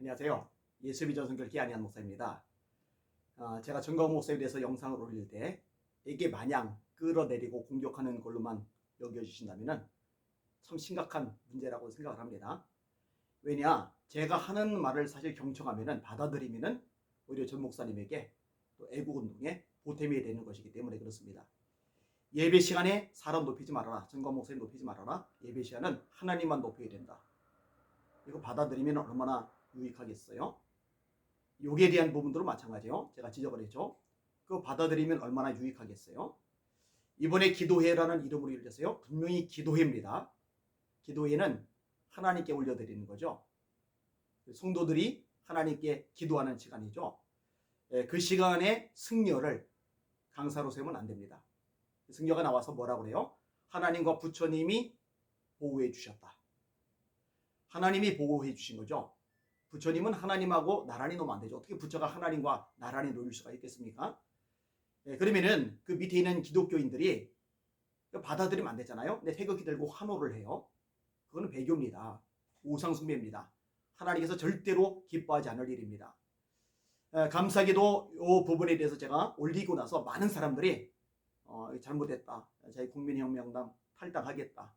안녕하세요. 예수비 전 성결기 안희한 목사입니다. 아, 제가 전광 목사에 대해서 영상을 올릴 때 이게 마냥 끌어내리고 공격하는 걸로만 여겨주신다면 참 심각한 문제라고 생각을 합니다. 왜냐, 제가 하는 말을 사실 경청하면 받아들이면 오히려 전 목사님에게 또 애국 운동에 보탬이 되는 것이기 때문에 그렇습니다. 예배 시간에 사람 높이지 말아라. 전광 목사님 높이지 말아라. 예배 시간은 하나님만 높여야 된다. 이거 받아들이면 얼마나 유익하겠어요? 여기에 대한 부분들은 마찬가지요. 제가 지적을 했죠. 그거 받아들이면 얼마나 유익하겠어요? 이번에 기도회라는 이름으로 열렸어요. 분명히 기도회입니다. 기도회는 하나님께 올려드리는 거죠. 성도들이 하나님께 기도하는 시간이죠. 예, 그 시간에 승려를 강사로 세우면 안 됩니다. 승려가 나와서 뭐라고 그래요? 하나님과 부처님이 보호해 주셨다. 하나님이 보호해 주신 거죠. 부처님은 하나님하고 나란히 놓으면 안 되죠. 어떻게 부처가 하나님과 나란히 놓일 수가 있겠습니까? 예, 그러면은 그 밑에 있는 기독교인들이 받아들이면 안 되잖아요. 근데 태극기 들고 환호를 해요. 그거는 배교입니다. 우상숭배입니다. 하나님께서 절대로 기뻐하지 않을 일입니다. 에, 감사하게도 이 부분에 대해서 제가 올리고 나서 많은 사람들이 어, 잘못했다. 저희 국민혁명당 탈당하겠다.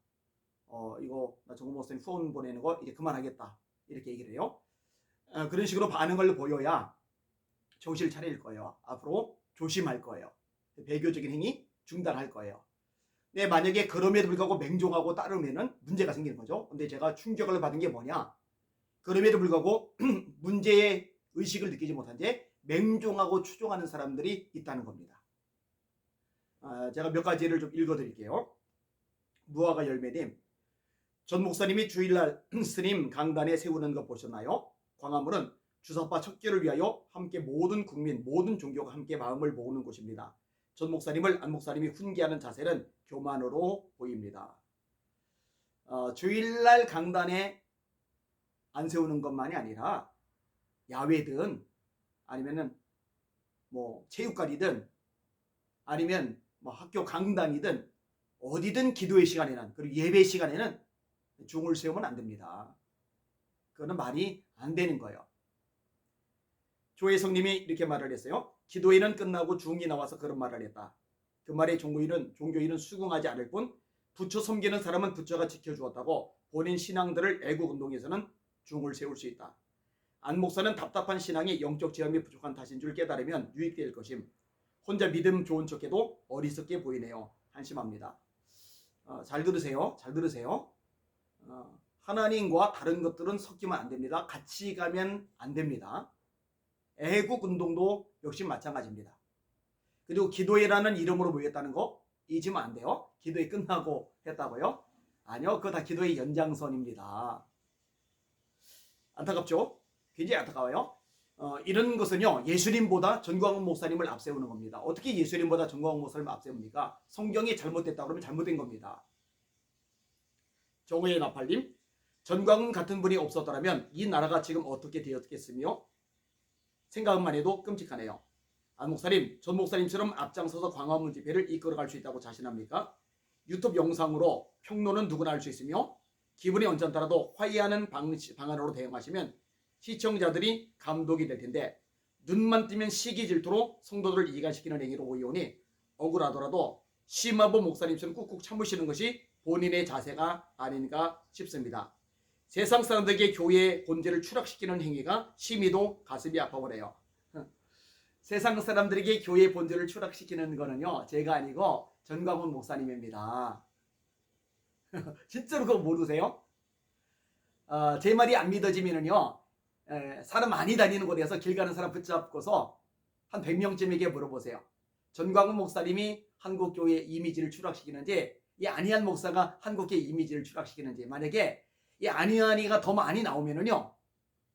어, 이거 나 정부 목사님 후원 보내는 거 이제 그만하겠다. 이렇게 얘기를 해요. 어, 그런 식으로 반응을 보여야 정신을 차릴 거예요. 앞으로 조심할 거예요. 배교적인 행위 중단할 거예요. 네, 만약에 그럼에도 불구하고 맹종하고 따르면은 문제가 생기는 거죠. 근데 제가 충격을 받은 게 뭐냐? 그럼에도 불구하고 문제의 의식을 느끼지 못한 채 맹종하고 추종하는 사람들이 있다는 겁니다. 아, 제가 몇 가지를 좀 읽어드릴게요. 무화과 열매님, 전 목사님이 주일날 스님 강단에 세우는 거 보셨나요? 광화문은 주사파 척결을 위하여 함께 모든 국민, 모든 종교가 함께 마음을 모으는 곳입니다. 전 목사님을 안 목사님이 훈계하는 자세는 교만으로 보입니다. 어, 주일날 강단에 안 세우는 것만이 아니라 야외든 아니면은 뭐 체육관이든 아니면 뭐 학교 강당이든 어디든 기도의 시간에는 그리고 예배 시간에는 중을 세우면 안 됩니다. 그거는 말이 안 되는 거예요. 조혜성님이 이렇게 말을 했어요. 기도회는 끝나고 중이 나와서 그런 말을 했다. 그 말에 종교인은 종교인은 수긍하지 않을 뿐 부처 섬기는 사람은 부처가 지켜주었다고 본인 신앙들을 애국 운동에서는 중을 세울 수 있다. 안 목사는 답답한 신앙이 영적 체험이 부족한 탓인 줄 깨달으면 유익될 것임. 혼자 믿음 좋은 척해도 어리석게 보이네요. 한심합니다. 어, 잘 들으세요. 잘 들으세요. 어, 하나님과 다른 것들은 섞이면 안 됩니다. 같이 가면 안 됩니다. 애국 운동도 역시 마찬가지입니다. 그리고 기도회라는 이름으로 모였다는 거 잊으면 안 돼요. 기도회 끝나고 했다고요? 아니요. 그거 다 기도의 연장선입니다. 안타깝죠? 굉장히 안타까워요. 어, 이런 것은요, 예수님보다 전광훈 목사님을 앞세우는 겁니다. 어떻게 예수님보다 전광훈 목사님을 앞세웁니까? 성경이 잘못됐다 그러면 잘못된 겁니다. 정우의 나팔님, 전광훈 같은 분이 없었더라면 이 나라가 지금 어떻게 되었겠으며 생각만 해도 끔찍하네요. 안 목사님, 전 목사님처럼 앞장서서 광화문 집회를 이끌어갈 수 있다고 자신합니까? 유튜브 영상으로 평론은 누구나 할 수 있으며 기분이 언짢더라도 화해하는 방, 방안으로 대응하시면 시청자들이 감독이 될 텐데 눈만 뜨면 시기 질투로 성도들을 이간시키는 행위로 오이오니 억울하더라도 심화보 목사님처럼 꾹꾹 참으시는 것이 본인의 자세가 아닌가 싶습니다. 세상 사람들에게 교회의 본질을 추락시키는 행위가 심히도 가슴이 아파버려요. 세상 사람들에게 교회의 본질을 추락시키는 거는요 제가 아니고 전광훈 목사님입니다. 진짜로 그거 모르세요? 어, 제 말이 안 믿어지면은요 에, 사람 많이 다니는 곳에서 길 가는 사람 붙잡고서 한 100명쯤에게 물어보세요. 전광훈 목사님이 한국 교회의 이미지를 추락시키는지 이 안희한 목사가 한국교회 이미지를 추락시키는지 만약에 이 안희한이가 더 많이 나오면은요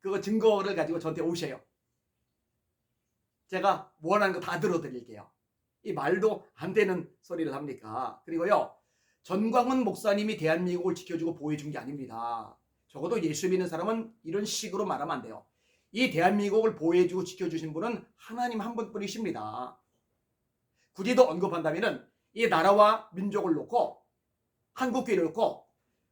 그거 증거를 가지고 저한테 오셔요. 제가 원하는 거 다 들어드릴게요. 이 말도 안 되는 소리를 합니까? 그리고요 전광훈 목사님이 대한민국을 지켜주고 보호해준 게 아닙니다. 적어도 예수 믿는 사람은 이런 식으로 말하면 안 돼요. 이 대한민국을 보호해주고 지켜주신 분은 하나님 한 분뿐이십니다. 굳이 더 언급한다면은 이 나라와 민족을 놓고 한국교회를 놓고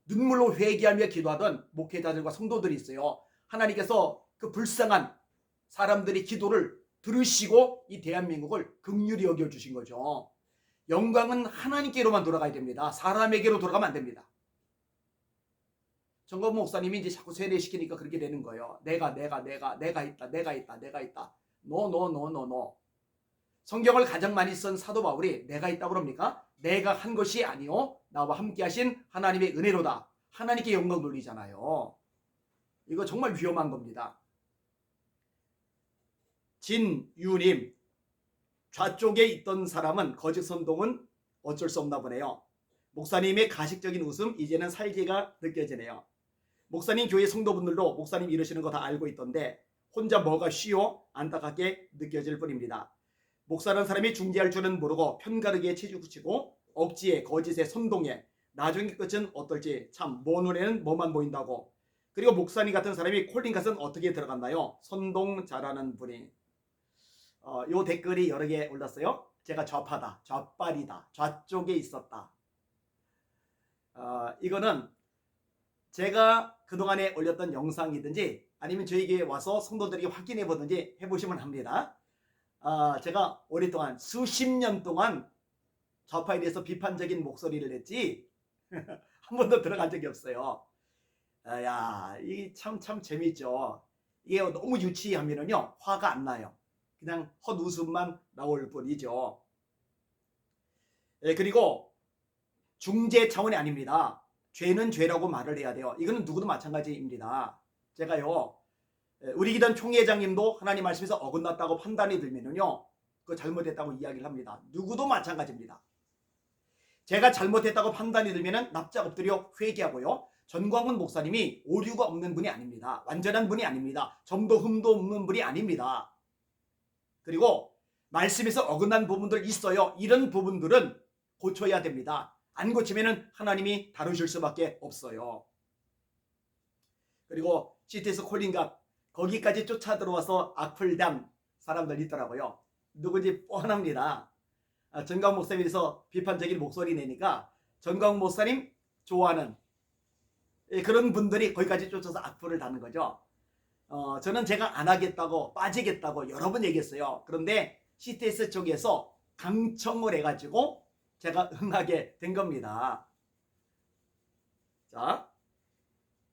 눈물로 회개하며 기도하던 목회자들과 성도들이 있어요. 하나님께서 그 불쌍한 사람들의 기도를 들으시고 이 대한민국을 극률히 여겨 주신 거죠. 영광은 하나님께로만 돌아가야 됩니다. 사람에게로 돌아가면 안 됩니다. 정건 목사님이 이제 자꾸 세뇌시키니까 그렇게 되는 거예요. 내가, 내가, 내가, 내가 있다, 내가 있다, 내가 있다. 노, 노, 노, 노, 노. 성경을 가장 많이 쓴 사도 바울이 내가 있다고 그럽니까? 내가 한 것이 아니요. 나와 함께 하신 하나님의 은혜로다. 하나님께 영광 돌리잖아요. 이거 정말 위험한 겁니다. 진유님, 좌쪽에 있던 사람은 거짓 선동은 어쩔 수 없나 보네요. 목사님의 가식적인 웃음 이제는 살기가 느껴지네요. 목사님 교회 성도분들도 목사님 이러시는 거 다 알고 있던데 혼자 뭐가 쉬워 안타깝게 느껴질 뿐입니다. 목사라는 사람이 중재할 줄은 모르고 편가르기에 체주 붙이고 억지에 거짓에 선동에 나중에 끝은 어떨지 참모 눈에는 뭐만 보인다고 그리고 목사님 같은 사람이 콜린 갓은 어떻게 들어갔나요? 선동 잘하는 분이 어, 요 댓글이 여러 개 올랐어요. 제가 좌파다, 좌빨이다, 좌쪽에 있었다. 어, 이거는 제가 그동안에 올렸던 영상이든지 아니면 저에게 와서 성도들이 확인해 보든지 해보시면 합니다. 아, 제가 오랫동안 수십 년 동안 좌파에 대해서 비판적인 목소리를 냈지 한 번도 들어간 적이 없어요. 아, 야, 이 참 참 재밌죠. 이게 너무 유치하면은요 화가 안 나요. 그냥 헛웃음만 나올 뿐이죠. 예, 그리고 중재 차원이 아닙니다. 죄는 죄라고 말을 해야 돼요. 이거는 누구도 마찬가지입니다. 제가요, 예, 우리 기단 총회장님도 하나님 말씀에서 어긋났다고 판단이 들면은요, 그 잘못했다고 이야기를 합니다. 누구도 마찬가지입니다. 제가 잘못했다고 판단이 들면은 납작 엎드려 회개하고요. 전광훈 목사님이 오류가 없는 분이 아닙니다. 완전한 분이 아닙니다. 점도 흠도 없는 분이 아닙니다. 그리고 말씀에서 어긋난 부분들 있어요. 이런 부분들은 고쳐야 됩니다. 안 고치면은 하나님이 다루실 수밖에 없어요. 그리고 CTS 콜린갑 거기까지 쫓아 들어와서 악플단 사람들 있더라고요. 누군지 뻔합니다. 아, 전광 목사님에서 비판적인 목소리 내니까 전광 목사님 좋아하는 예, 그런 분들이 거기까지 쫓아서 악플을 다는 거죠. 어, 저는 제가 안 하겠다고 빠지겠다고 여러 번 얘기했어요. 그런데 CTS 쪽에서 강청을 해가지고 제가 응하게 된 겁니다. 자,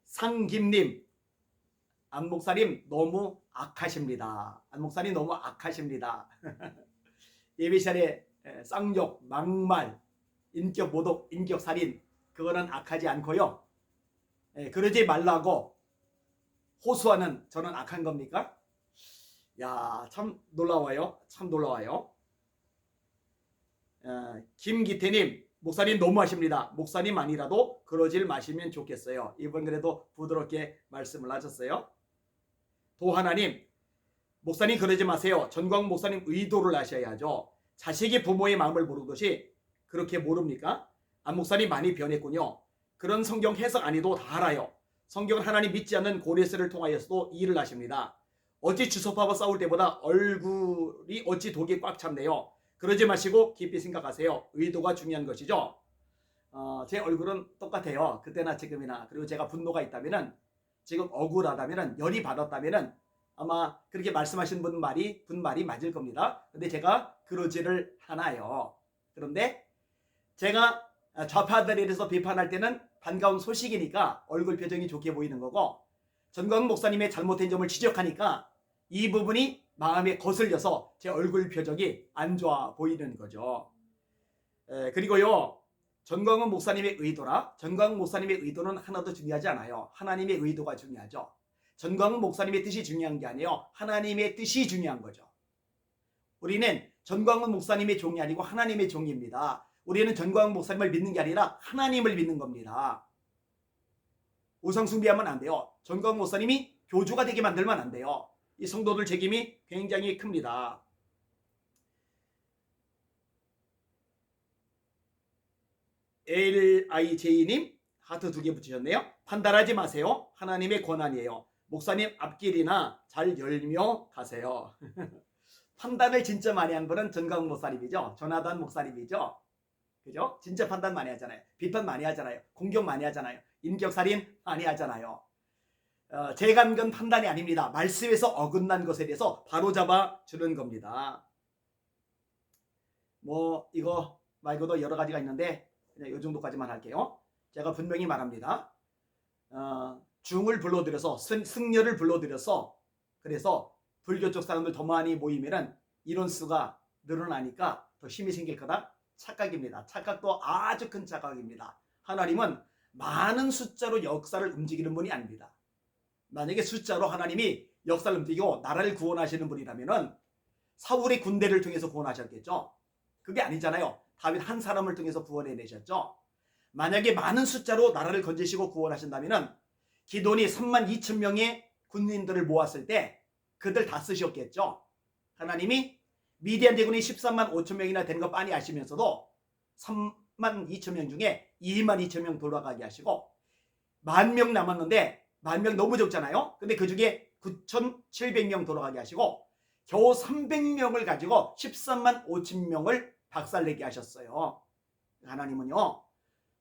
상김님, 안 목사님 너무 악하십니다. 안 목사님 너무 악하십니다. 예배 시간에 쌍욕, 막말, 인격 모독, 인격 살인 그거는 악하지 않고요. 예, 그러지 말라고 호소하는 저는 악한 겁니까? 야, 참 놀라워요. 참 놀라워요. 어, 김기태님, 목사님 너무하십니다. 목사님 아니라도 그러질 마시면 좋겠어요. 이번 그래도 부드럽게 말씀을 하셨어요. 도하나님, 목사님 그러지 마세요. 전광 목사님 의도를 아셔야죠. 자식이 부모의 마음을 모르듯이 그렇게 모릅니까? 안 목사님 많이 변했군요. 그런 성경 해석 아니도 다 알아요. 성경은 하나님 믿지 않는 고레스를 통하여서도 일을 하십니다. 어찌 주석파와 싸울 때보다 얼굴이 어찌 독이 꽉 찼네요. 그러지 마시고 깊이 생각하세요. 의도가 중요한 것이죠. 어, 제 얼굴은 똑같아요. 그때나 지금이나. 그리고 제가 분노가 있다면은 지금 억울하다면은 열이 받았다면은 아마 그렇게 말씀하신 분 말이 분 말이 맞을 겁니다. 근데 제가 그러지를 않아요. 그런데 제가 좌파들에 대해서 비판할 때는 반가운 소식이니까 얼굴 표정이 좋게 보이는 거고 전광 목사님의 잘못된 점을 지적하니까 이 부분이 마음에 거슬려서 제 얼굴 표정이 안 좋아 보이는 거죠. 에, 그리고요 전광훈 목사님의 의도라 전광훈 목사님의 의도는 하나도 중요하지 않아요. 하나님의 의도가 중요하죠. 전광훈 목사님의 뜻이 중요한 게 아니에요. 하나님의 뜻이 중요한 거죠. 우리는 전광훈 목사님의 종이 아니고 하나님의 종입니다. 우리는 전광훈 목사님을 믿는 게 아니라 하나님을 믿는 겁니다. 우상 숭배하면 안 돼요. 전광훈 목사님이 교주가 되게 만들면 안 돼요. 이 성도들 책임이 굉장히 큽니다. LIJ님 하트 두 개 붙이셨네요. 판단하지 마세요. 하나님의 권한이에요. 목사님 앞길이나 잘 열며 가세요. 판단을 진짜 많이 한 분은 전광훈 목사님이죠. 조나단 목사님이죠. 그죠? 진짜 판단 많이 하잖아요. 비판 많이 하잖아요. 공격 많이 하잖아요. 인격살인 많이 하잖아요. 어, 재간건 판단이 아닙니다. 말씀에서 어긋난 것에 대해서 바로잡아 주는 겁니다. 뭐 이거 말고도 여러 가지가 있는데 그냥 이 정도까지만 할게요. 제가 분명히 말합니다. 어, 중을 불러들여서 승, 승려를 불러들여서 그래서 불교 쪽 사람들 더 많이 모이면은 이런 수가 늘어나니까 더 힘이 생길 거다. 착각입니다. 착각도 아주 큰 착각입니다. 하나님은 많은 숫자로 역사를 움직이는 분이 아닙니다. 만약에 숫자로 하나님이 역사를 움직이고 나라를 구원하시는 분이라면은 사울의 군대를 통해서 구원하셨겠죠. 그게 아니잖아요. 다윗 한 사람을 통해서 구원해 내셨죠. 만약에 많은 숫자로 나라를 건지시고 구원하신다면은 기돈이 3만 2천 명의 군인들을 모았을 때 그들 다 쓰셨겠죠. 하나님이 미디안 대군이 13만 5천 명이나 되는 거 빤히 아시면서도 3만 2천 명 중에 2만 2천 명 돌아가게 하시고 만 명 남았는데 만 명 너무 적잖아요. 근데 그 중에 9,700명 돌아가게 하시고 겨우 300명을 가지고 13만 5천 명을 박살내게 하셨어요. 하나님은요.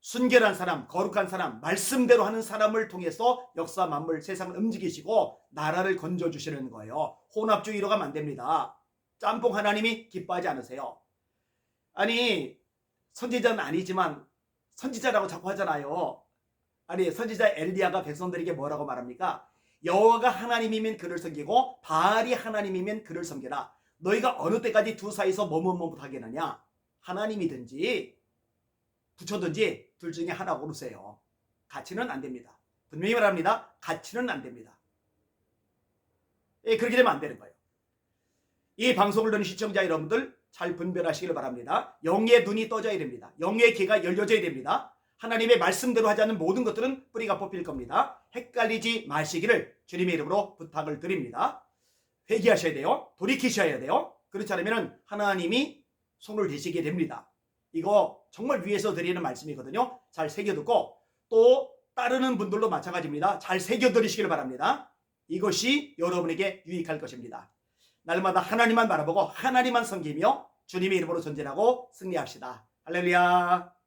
순결한 사람, 거룩한 사람, 말씀대로 하는 사람을 통해서 역사 만물 세상을 움직이시고 나라를 건져 주시는 거예요. 혼합주의로 가면 안 됩니다. 짬뽕 하나님이 기뻐하지 않으세요. 아니 선지자는 아니지만 선지자라고 자꾸 하잖아요. 아니 선지자 엘리야가 백성들에게 뭐라고 말합니까? 여호와가 하나님이면 그를 섬기고 바알이 하나님이면 그를 섬겨라. 너희가 어느 때까지 두 사이에서 머뭇머뭇하겠느냐? 하나님이든지 부처든지 둘 중에 하나 고르세요. 같이는 안 됩니다. 분명히 말합니다. 같이는 안 됩니다. 예, 그렇게 되면 안 되는 거예요. 이 방송을 듣는 시청자 여러분들 잘 분별하시길 바랍니다. 영의 눈이 떠져야 됩니다. 영의 귀가 열려져야 됩니다. 하나님의 말씀대로 하지 않는 모든 것들은 뿌리가 뽑힐 겁니다. 헷갈리지 마시기를 주님의 이름으로 부탁을 드립니다. 회개하셔야 돼요. 돌이키셔야 돼요. 그렇지 않으면 하나님이 손을 대시게 됩니다. 이거 정말 위에서 드리는 말씀이거든요. 잘 새겨듣고 또 따르는 분들도 마찬가지입니다. 잘 새겨들으시길 바랍니다. 이것이 여러분에게 유익할 것입니다. 날마다 하나님만 바라보고 하나님만 섬기며 주님의 이름으로 전진하고 승리합시다. 할렐루야.